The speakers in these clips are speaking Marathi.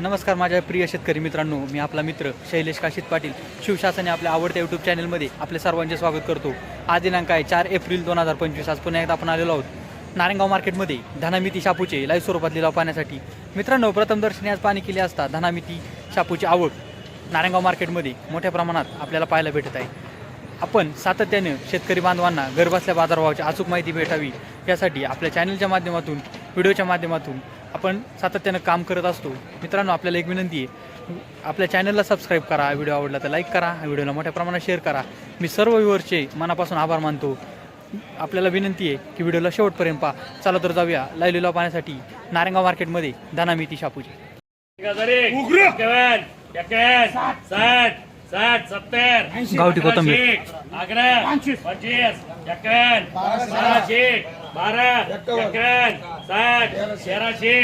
नमस्कार माझ्या प्रिय शेतकरी मित्रांनो मी आपला मित्र शैलेश काशीत पाटील शिवशासने आपल्या आवडत्या यूट्यूब चॅनलमध्ये आपले सर्वांचे स्वागत करतो. आज दिनांक आहे चार एप्रिल दोन हजार पंचवीस. आज पुन्हा एकदा आपण आलेलो आहोत नारायणगाव मार्केटमध्ये धनामिती शापूचे लाईव्ह स्वरूपात लिलाव पाहण्यासाठी. मित्रांनो प्रथमदर्शनी आज पाणी केले असता धनामिती शापूची आवक नारायणगाव मार्केटमध्ये मोठ्या प्रमाणात आपल्याला पाहायला भेटत आहे. आपण सातत्याने शेतकरी बांधवांना घरबसल्या बाजारभावाची अचूक माहिती भेटावी यासाठी आपल्या चॅनलच्या माध्यमातून व्हिडिओच्या माध्यमातून आपण सातत्यानं काम करत असतो. मित्रांनो आपल्याला एक विनंती आहे. आपल्या चॅनलला सबस्क्राईब करा. व्हिडिओ आवडला तर लाईक करा. व्हिडिओला मोठ्या प्रमाणात शेअर करा. मी सर्व व्ह्युअरचे मनापासून आभार मानतो. आपल्याला विनंती आहे की व्हिडिओला शेवटपर्यंत पहा. चला तर जाऊया लाईव्ह लिलाव पाहण्यासाठी नारायणगाव मार्केटमध्ये दानामिती एकावन्न एक्यावन्न साठ सत्तर गावठी कोथिंबीर. अकरा पंचवीस. एक्यावन्न बाराशे बारा एक्यावन्न साठ तेराशे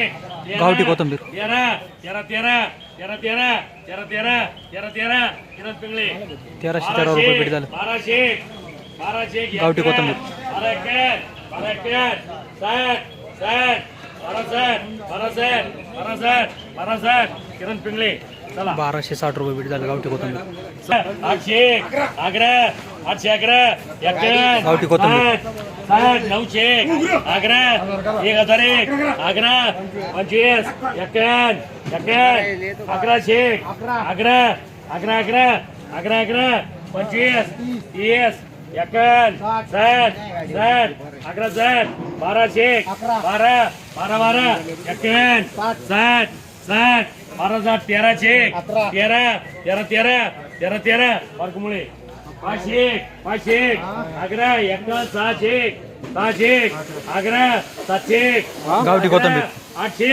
तेरा, गावठी कोथिंबीर. तेरा तेरा तेरा तेरा तेरा तेरा तेरा तेरा तेरा तेरा पिंगळे. तेराशे तेरा रुपये पेट झालं. बाराशे बाराशे गावठी कोथिंबीर. बारा एक्यावन्न बारा एक्यावन्न साठ साठ बारा साठ बारा साठ बारा साठ बारा साठ किरण पिंगळे. बाराशे साठ रुपये भेट झालं गावठी कोथिंबीर. आठशे अकरा आठशे अकरा गावठी कोथिंबीर. साठ नऊशे अकरा एक हजार एक अकरा पंचवीस एक्यावन्न एक्यावन्न अकराशे अकरा अकरा अकरा अकरा अकरा पंचवीस तीस एक्यावन्न साठ साठ अकरा साठ. बाराशे बारा बारा बारा. एक्यावन्न साठ साठ. बारा साठ तेराशे तेरा तेरा तेरा तेरा तेरा. वर्गमुळे पाचशे पाचशे अकरा एका सहाशे सहाशे अकरा सातशे गावठी कोथिंबीर. आठशे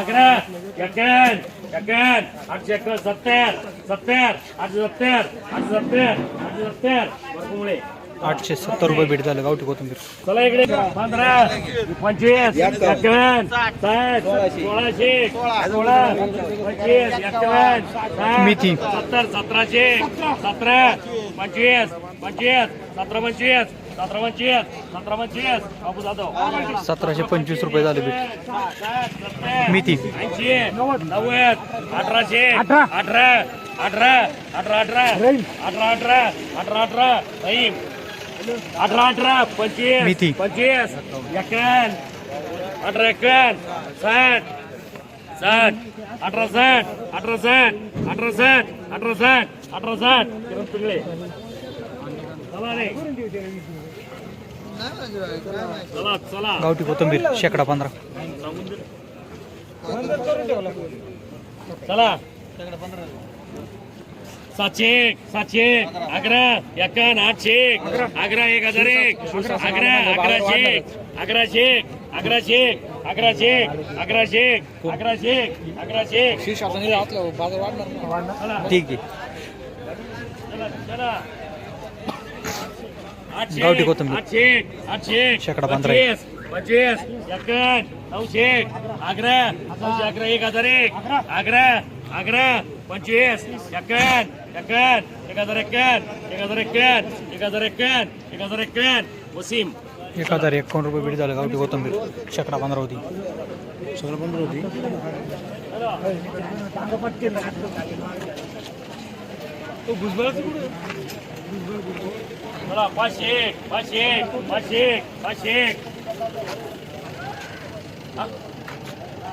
अकरा एकावन्न एकावन्न आठशे अकरा सत्तर सत्तर आठशे सत्तर आठशे सत्तर आठशे सत्तर. वर्गमुळे आठशे सत्तर रुपये भेट झालं गावठी कोथिंबीर चला इकडे पंधरा पंचवीस एक्यावन्न साठ सोळाशे सोळा पंचवीस एक्यावन्न साठ, मेथी. सत्तर सतराशे सतरा पंचवीस पंचवीस सतरा पंचवीस सतरा पंचवीस सतरा पंचवीस बाबू जाधव सतराशे पंचवीस रुपये झाले भेट मेथी. ऐंशी नव्वद अठराशे अठरा अठरा अठरा अठरा अठरा अठरा अठरा अठरा अठरा अठरा अठरा पंचवीस. पंचवीस एकावन्न अठरा एकावन्न साठ साठ अठरा साठ अठरा साठ अठरा साठ अठरा साठ अठरा साठ. चला चला. गावठी कोथिंबीर शेकडा पंधरा. चला. सातशे सातशे अकरा एकावन्न आठशे अकरा एक हजार एक अकरा अकराशे अकराशे अकराशे अकराशे अकराशे अकराशे अकराशे चला ठीक आहे. आठशे गावठी कोथिंबीर. आठशे आठशे शेकडा पंधरा. पंचवीस पंचवीस एकावन्न नऊशे अकरा नऊशे अकरा एक हजार एक अकरा अकरा पंचवीस एकावन्न एकावन्न एक हजार एकावन्न एक हजार एकावन्न एक हजार एकावन्न एक हजार एकावन्न वसीम. एक हजार एकावन्न रुपये भेट झालं गावठी कोथिंबीर. शेकडा पंधरा होती. चला पाचशे पाचशे पाचशे पाचशे हा?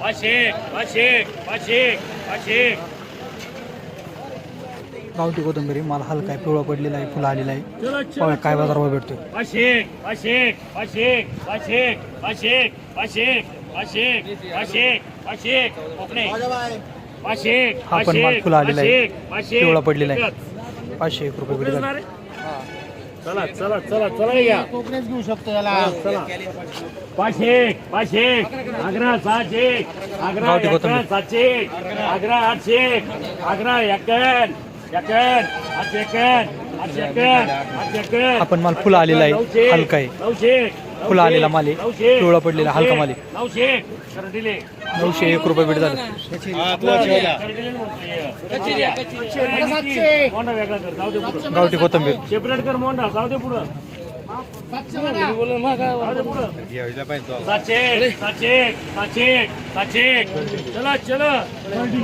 पाचशे पाचशे पाचशे पाचशे गावठी कोथंबीर मला हलका आहे पिवळा पडलेला आहे फुला आलेला आहे. काय बाजार बाजारभाव भेटतो हा पण माल फुला आलेला आहे. पिवळा पडलेला आहे. पाचशे एक रुपये चला चला चला चला या. कोकणीच घेऊ शकतो याला. चला. पाचशे पाचशे आग्रा सहाशे आग्रा सातशे आग्रा आठशे आग्रा एक आपण माल फुला आलेला आहे हलका आहे. फुला आलेला माल आहे. पिवळा पडलेला हलका माल आहे. नऊशे एक रुपये भेट झाले. गावठी कोथंबीर. शेपरेटकर मोंडा जाऊ दे पुढं.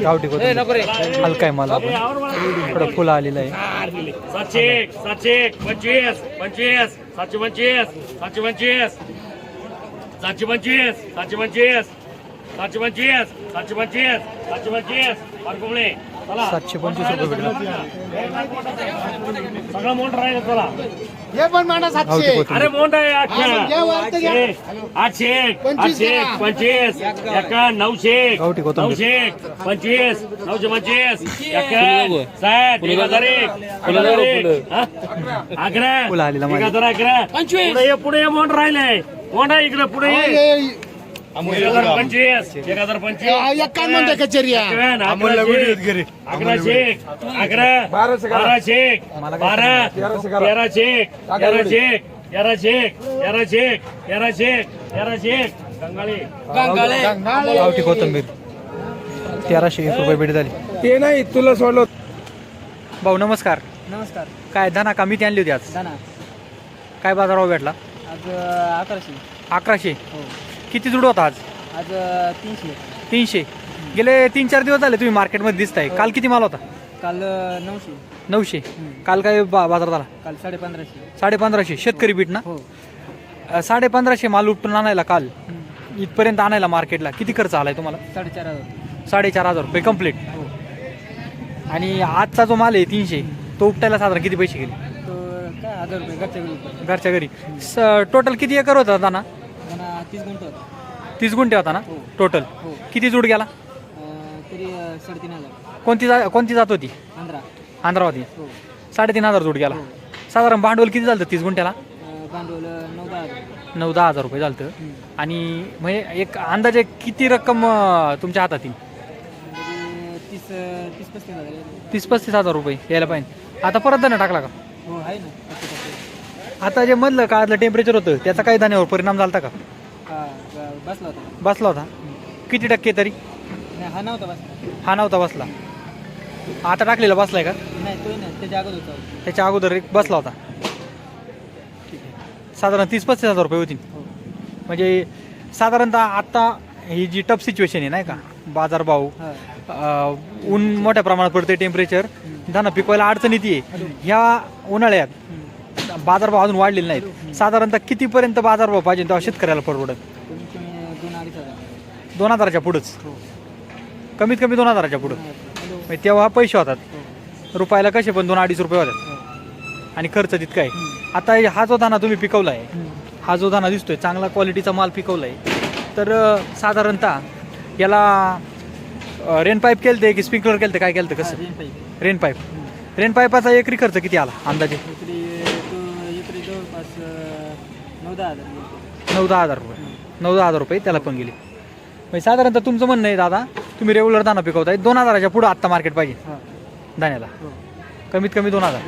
गावठी कोथिंबीर हलका आहे मला मला. थोडं फुलं आलेलं आहे सातशे एक सातशे एक पंचवीस पंचवीस सातशे पंचवीस सातशे पंचवीस सातशे पंचवीस सातशे पंचवीस सातशे पंचवीस सातशे पंचवीस सातशे पंचवीस पारकुंबळे सातशे पंचवीस रुपये भेटला. सगळं मोठ राहिलं चला हे पण मांडा गावठी सातशे अरे मोठ आहे. आठशे. आठशे एक, पंचवीस आठशे एक. पंचवीस नऊशे एक. नऊशे एक, पंचवीस नऊशे पंचवीस एकावन्न साठ एक हजार एक एक हजार एक हा? अकरा एक. हजार अकरा. पुढे ये पुढे मोठ राहिलंय. मोठा इकडे पुढे कचेरिया अकरा बारा. गंगाळे गावठी कोथिंबीर. तेराशे एक रुपये भेट झाली. ते नाही तुला सोडलं. भाऊ नमस्कार. नमस्कार. काय धना का? ती आणली होती आज. काय बाजारावर भेटला? आज अकराशे. अकराशे. हो. किती जुड होता आज? आज अ, तीनशे. तीनशे. गेले तीन चार दिवस झाले तुम्ही मार्केटमध्ये दिसताय. काल किती माल होता? काल अ, नऊशे. नऊशे. काल काय बा बाजारात आला काल साडे पंधराशे साडे पंधराशे शेतकरी बीट ना? हो. अ, पंधराशे माल उपटून आणायला काल. इथपर्यंत आणायला मार्केटला. किती खर्च आलाय तुम्हाला? साडेचार हजार. साडेचार हजार रुपये कंप्लीट हो. आणि आजचा जो माल आहे तीनशे तो उपटायला साधारण किती पैसे गेले? तो काय हजार रुपये घरच्या घरी. घरच्या घरी. टोटल किती एकर होता दाना तीस गुंठ होता. तीस गुंठे होता ना? हो. टोटल हो. किती जुड गेला? अ, तरी अ, साडेतीन हजार. कोणती जा कोणती जात होती? पंधरा आंध्रावती हो. साडेतीन हजार जुड गेला. साधारण भांडवल किती झालं तीस गुंठ्याला? अ, भांडवल अ, नऊ दहा हजार. नऊ दहा हजार रुपये झालं हम्म. आणि म्हणजे एक अंदाजे किती रक्कम अं, तुमच्या हातात येईल म्हणजे तीस अ, तीस पस्तीस हजार आहे. तीस पस्तीस हजार रुपये यायला पाहिजे. आता परत दाना टाकला का? हो आहे ना. पस्तीस पस्तीस आता जे मधलं काळातलं टेम्परेचर होतं त्याचा काही दाण्यावर परिणाम झाला का? हा ब- बसला होता? बसला होता. किती टक्के तरी? नाही हा नव्हता बसला. हा नव्हता बसला. आता टाकलेला बसलाय का? नाही तो नाही त्याच्या अगोदर होता. त्याच्या अगोदर एक बसला होता. साधारण तीस पस्तीस हजार रुपये होतील. हो. म्हणजे साधारणतः आता ही जी टफ सिच्युएशन आहे नाही का? बाजारभाव हा. अं, ऊन मोठ्या प्रमाणात पडते टेम्परेचर धानं पिकवायला अडचण येते. ह्या उन्हाळ्यात बाजारभाव अजून वाढलेले नाहीत. साधारणतः कितीपर्यंत बाजारभाव पाहिजे तेव्हा शेतकऱ्याला परवडत? दोन अडीच हजार दोन हजाराच्या पुढंच. कमीत कमी दोन हजाराच्या पुढं. म्हणजे तेव्हा पैसे होतात. रुपयाला कसे पण दोन अडीच रुपये होतात. आणि खर्च तितका आहे. आता हे- हा जो दाना तुम्ही पिकवला आहे. हा जो दाना दिसतोय चांगला क्वालिटीचा माल पिकवला आहे तर अं, साधारणतः याला रेन पाईप केलं ते की स्प्रिंकलर केलं काय केलं कसं? रेन पाईप रेन पाईपाचा एकरी खर्च किती आला अंदाजे एकरी तो एकरी जवळपास अं, नऊ दहा हजार. नऊ दहा हजार रुपये. नऊ दहा हजार रुपये त्याला पण गेले. म्हणजे साधारणतः तुमचं म्हणणं आहे दादा तुम्ही रेग्युलर दाना पिकवताय. दोन हजाराच्या पुढं आत्ता मार्केट पाहिजे. हा. दाण्याला हो. कमीत कमी दोन हजार.